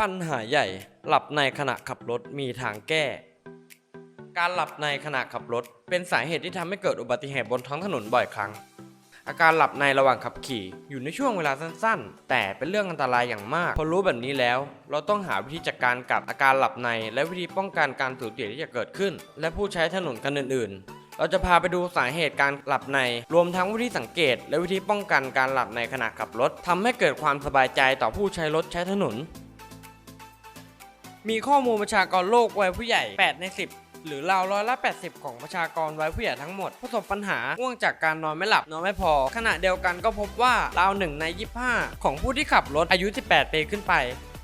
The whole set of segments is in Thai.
ปัญหาใหญ่ หลับในขณะขับรถมีทางแก้ การหลับในขณะขับรถ เป็นสาเหตุที่ทำให้เกิดอุบัติเหตุบนท้องถนนบ่อยครั้ง อาการหลับในระหว่างขับขี่อยู่ในช่วงเวลาสั้นๆ แต่เป็นเรื่องอันตรายอย่างมาก พอรู้แบบนี้แล้ว เราต้องหาวิธีจัดการกับอาการหลับใน และวิธีป้องกันการสูญเสียที่จะเกิดขึ้น และผู้ใช้ถนนคันอื่น ๆเราจะพาไปดูสาเหตุการหลับใน รวมทั้งวิธีสังเกต และวิธีป้องกันการหลับในขณะขับรถทำให้เกิดความสบายใจต่อผู้ใช้รถใช้ถนน มีข้อมูลประชากรโลกวัยผู้ใหญ่ 8 ใน 10 หรือราวร้อยละ 80 ของประชากรวัยผู้ใหญ่ทั้งหมด ประสบปัญหาง่วงจากการนอนไม่หลับ นอนไม่พอ ขณะเดียวกันก็พบว่าราวหนึ่งใน 25 ของผู้ที่ขับรถอายุ 18 ปีขึ้นไป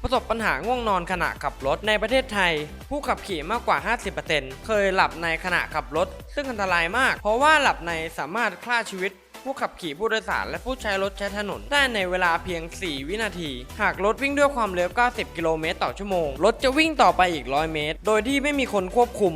ประสบปัญหาง่วงนอนขณะขับรถในประเทศไทย ผู้ขับขี่มากกว่า 50%เคยหลับในขณะขับรถ ซึ่งอันตรายมาก เพราะว่าหลับในสามารถฆ่าชีวิต ผู้ขับขี่ผู้โดยสารและผู้ใช้รถใช้ถนน ได้ในเวลาเพียง 4 วินาที หากรถวิ่งด้วยความเร็ว 90 กิโลเมตรต่อชั่วโมง รถจะวิ่งต่อไปอีก 100 เมตร โดยที่ไม่มีคนควบคุม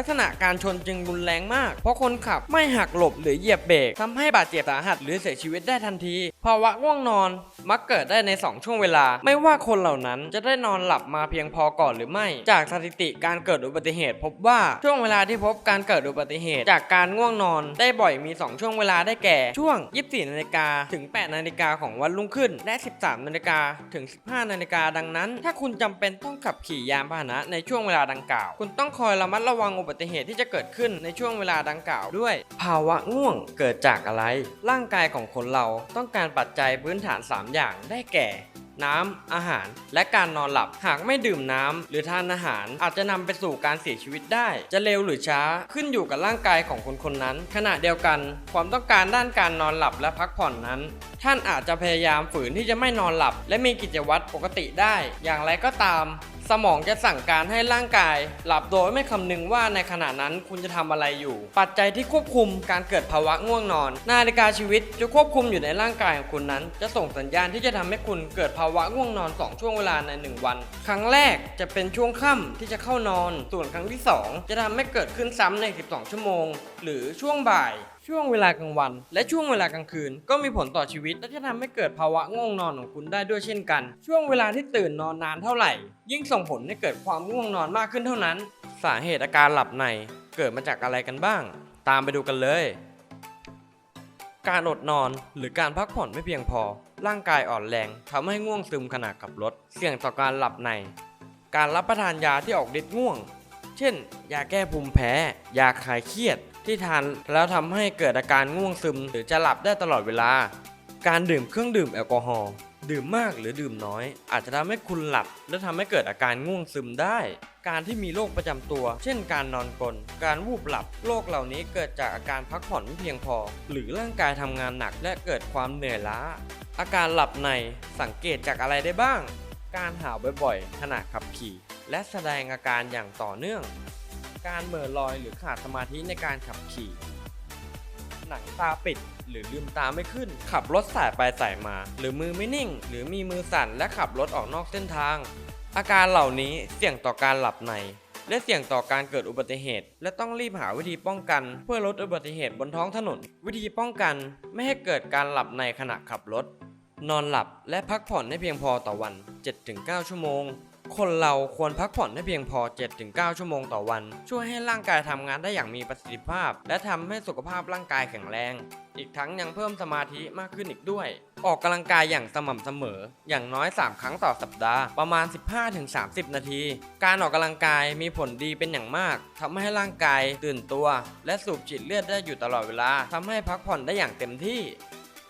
ลักษณะการชนจึงรุนแรงมาก เพราะคนขับไม่หักหลบหรือเหยียบเบรกทำให้บาดเจ็บสาหัสหรือเสียชีวิตได้ทันทีภาวะง่วงนอนมักเกิดได้ใน 2 ช่วงเวลา ไม่ว่าคนเหล่านั้นจะได้นอนหลับมาเพียงพอก่อนหรือไม่ จากสถิติการเกิดอุบัติเหตุ พบว่าช่วงเวลาที่พบการเกิดอุบัติเหตุ จากการง่วงนอนได้บ่อยมี 2 ช่วงเวลาได้แก่ช่วง 24 นาฬิกาถึง 8 นาฬิกาของวันรุ่งขึ้น และ 13 นาฬิกาถึง 15 นาฬิกาดังนั้น ถ้าคุณจำเป็นต้องขับขี่ยานพาหนะในช่วงเวลาดังกล่าว คุณต้องคอยระมัดระวังอุบัติเหตุที่จะเกิดขึ้นในช่วงเวลาดังกล่าวด้วย ภาวะง่วงเกิดจากอะไร ร่างกายของคนเราต้องการปัจจัยพื้นฐาน 3 อย่างได้แก่ น้ำ อาหาร และการนอนหลับ หากไม่ดื่มน้ำหรือทานอาหาร อาจจะนำไปสู่การเสียชีวิตได้ จะเร็วหรือช้าขึ้นอยู่กับร่างกายของคนคนนั้น ขณะเดียวกัน ความต้องการด้านการนอนหลับและพักผ่อนนั้นท่านอาจจะพยายามฝืนที่จะไม่นอนหลับ และมีกิจวัตรปกติได้ อย่างไรก็ตาม สมองจะสั่งการให้ร่างกาย หลับโดยไม่คำนึงว่าในขณะนั้นคุณจะทำอะไรอยู่ ปัจจัยที่ควบคุมการเกิดภาวะง่วงนอน นาฬิกาชีวิตจะควบคุมอยู่ในร่างกายของคุณนั้น จะส่งสัญญาณที่จะทำให้คุณเกิดภาวะง่วงนอน 2 ช่วงเวลาใน 1 วัน ครั้งแรกจะเป็นช่วงค่ำที่จะเข้านอน ส่วนครั้งที่ 2 จะทำให้เกิดขึ้นซ้ำใน 12 ชั่วโมง หรือช่วงบ่าย ช่วงเวลากลางวัน และช่วงเวลากลางคืน ก็มีผลต่อชีวิต และจะทำให้เกิดภาวะง่วงนอนของคุณได้ด้วยเช่นกัน ช่วงเวลาที่ตื่นนอนนานเท่าไหร่ ยิ่งส่งผลให้เกิดความง่วงนอนมากขึ้นเท่านั้น สาเหตุอาการหลับในเกิดมาจากอะไรกันบ้าง ตามไปดูกันเลย การอดนอนหรือการพักผ่อนไม่เพียงพอ ร่างกายอ่อนแรงทำให้ง่วงซึมขณะขับรถ เสี่ยงต่อการหลับใน การรับประทานยาที่ออกฤทธิ์ง่วง เช่น ยาแก้ภูมิแพ้ ยาคลายเครียด ที่ทานแล้วทำให้เกิดอาการง่วงซึม หรือจะหลับได้ตลอดเวลา การดื่มเครื่องดื่มแอลกอฮอล์ดื่มมากหรือดื่มน้อย อาจจะทำให้คุณหลับ และทำให้เกิดอาการง่วงซึมได้ การที่มีโรคประจำตัว เช่นการนอนกลน การวูบหลับ โรคเหล่านี้เกิดจากอาการพักผ่อนไม่เพียงพอ หรือร่างกายทำงานหนักและเกิดความเหนื่อยล้า อาการหลับในสังเกตจากอะไรได้บ้าง การหาวบ่อยๆ ขณะขับขี่ และแสดงอาการอย่างต่อเนื่อง การเหม่อลอยหรือขาดสมาธิในการขับขี่ หนังตาปิดหรือลืมตาไม่ขึ้น ขับรถสายไปสายมา หรือมือไม่นิ่ง หรือมีมือสั่นและขับรถออกนอกเส้นทาง อาการเหล่านี้เสี่ยงต่อการหลับใน และเสี่ยงต่อการเกิดอุบัติเหตุ และต้องรีบหาวิธีป้องกัน เพื่อลดอุบัติเหตุบนท้องถนน วิธีป้องกันไม่ให้เกิดการหลับในขณะขับรถ นอนหลับและพักผ่อนให้เพียงพอต่อวัน 7-9 ชั่วโมง คนเราควรพักผ่อนให้เพียงพอ 7-9 ชั่วโมงต่อวัน ช่วยให้ร่างกายทำงานได้อย่างมีประสิทธิภาพ และทำให้สุขภาพร่างกายแข็งแรง อีกทั้งยังเพิ่มสมาธิมากขึ้นอีกด้วย ออกกำลังกายอย่างสม่ำเสมอ อย่างน้อย 3 ครั้งต่อสัปดาห์ ประมาณ 15-30 นาที การออกกำลังกายมีผลดีเป็นอย่างมากทำให้ร่างกายตื่นตัว และสูบฉีดเลือดได้อยู่ตลอดเวลาทำให้พักผ่อนได้อย่างเต็มที่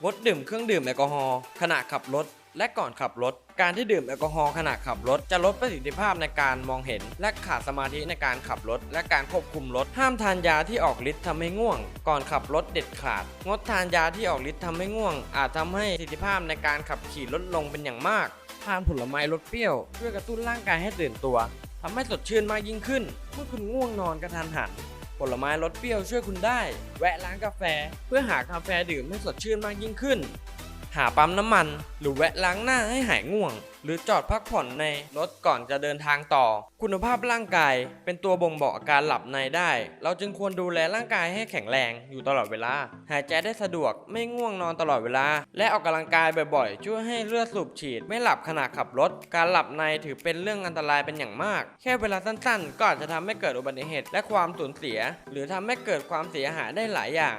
งดดื่มเครื่องดื่มแอลกอฮอล์ขณะขับรถ และก่อนขับรถ การที่ดื่มแอลกอฮอล์ขณะขับรถ จะลดประสิทธิภาพในการมองเห็น และขาดสมาธิในการขับรถ และการควบคุมรถ ห้ามทานยาที่ออกฤทธิ์ทำให้ง่วง ก่อนขับรถเด็ดขาด งดทานยาที่ออกฤทธิ์ทำให้ง่วง อาจทำให้ประสิทธิภาพในการขับขี่ลดลงเป็นอย่างมากทานผลไม้รสเปรี้ยวช่วยกระตุ้นร่างกายให้ตื่นตัวทำให้สดชื่นมากยิ่งขึ้น เมื่อคุณง่วงนอนกระทันหัน ผลไม้รสเปรี้ยวช่วยคุณได้ แวะร้านกาแฟ เพื่อหากาแฟดื่มให้สดชื่นมากยิ่งขึ้น หาปั๊มน้ำมัน หรือแวะล้างหน้าให้หายง่วง หรือจอดพักผ่อนในรถก่อนจะเดินทางต่อ คุณภาพร่างกายเป็นตัวบ่งบอกอาการหลับในได้ เราจึงควรดูแลร่างกายให้แข็งแรงอยู่ตลอดเวลา หายใจได้สะดวกไม่ง่วงนอนตลอดเวลา และออกกำลังกายบ่อยๆ ช่วยให้เลือดสูบฉีด ไม่หลับขณะขับรถ การหลับในถือเป็นเรื่องอันตรายเป็นอย่างมาก แค่เวลาสั้นๆ ก็อาจจะทำให้เกิดอุบัติเหตุและความสูญเสีย หรือทำให้เกิดความเสียหายได้หลายอย่าง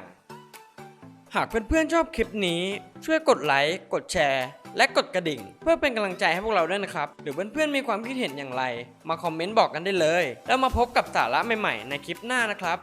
หากเพื่อนๆชอบคลิปนี้ ช่วยกดไลค์ กดแชร์ และกดกระดิ่ง เพื่อเป็นกำลังใจให้พวกเราด้วยนะครับ หรือเพื่อนๆมีความคิดเห็นอย่างไร มาคอมเมนต์บอกกันได้เลย แล้วมาพบกับสาระใหม่ๆ ในคลิปหน้านะครับ